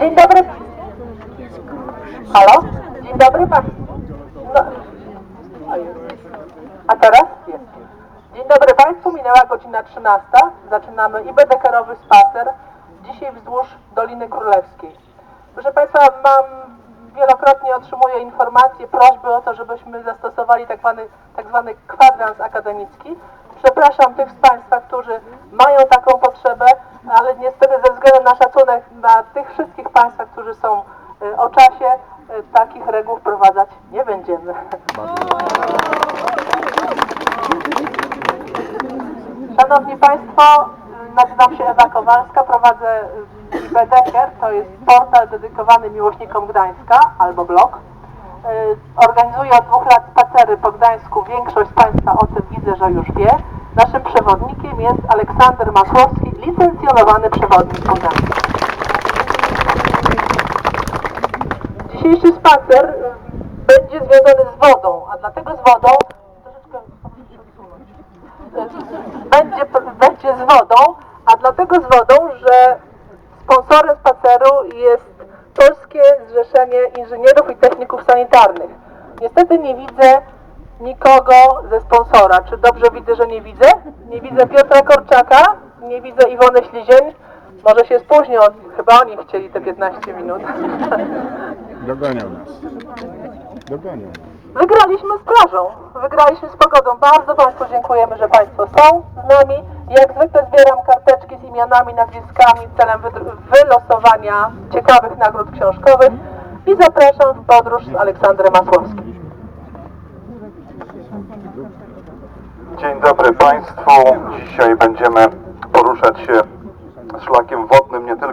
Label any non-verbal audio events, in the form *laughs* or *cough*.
Dzień dobry. Halo? Dzień dobry pan. No. A teraz? Dzień dobry Państwu, minęła godzina 13. Zaczynamy IBDK-owy spacer. Dzisiaj wzdłuż Doliny Królewskiej. Proszę Państwa, mam wielokrotnie otrzymuję informacje, prośby o to, żebyśmy zastosowali tak zwany, tak zwany kwadrans akademicki. Przepraszam tych z Państwa, którzy mają taką potrzebę, ale niestety ze względu na szacunek dla tych wszystkich Państwa, którzy są y, o czasie, y, takich reguł wprowadzać nie będziemy. Szanowni Państwo, y, nazywam się Ewa Kowalska, prowadzę IBDKer, to jest portal dedykowany miłośnikom Gdańska, albo blog. Organizuję od dwóch lat spacery po Gdańsku, większość z Państwa o tym widzę, że już wie. Naszym przewodnikiem jest Aleksander Masłowski, licencjonowany przewodnik Gdańsku. Dzisiejszy spacer y, będzie związany z wodą, a dlatego z wodą *laughs* będzie, będzie z wodą, a dlatego z wodą, że sponsorem spaceru jest Polskie Zrzeszenie Inżynierów i Techników Sanitarnych. Niestety nie widzę nikogo ze sponsora. Czy dobrze widzę, że nie widzę? Nie widzę Piotra Korczaka, nie widzę Iwony Ślizień. Może się spóźnią, chyba oni chcieli te 15 minut. *laughs* Dogonią nas. Dogonią. Wygraliśmy z plażą, wygraliśmy z pogodą. Bardzo Państwu dziękujemy, że Państwo są z nami. Jak zwykle zbieram karteczki z imionami, nazwiskami celem wylosowania ciekawych nagród książkowych i zapraszam w podróż z Aleksandrem Masłowskim. Dzień dobry Państwu. Dzisiaj będziemy poruszać się szlakiem wodnym nie tylko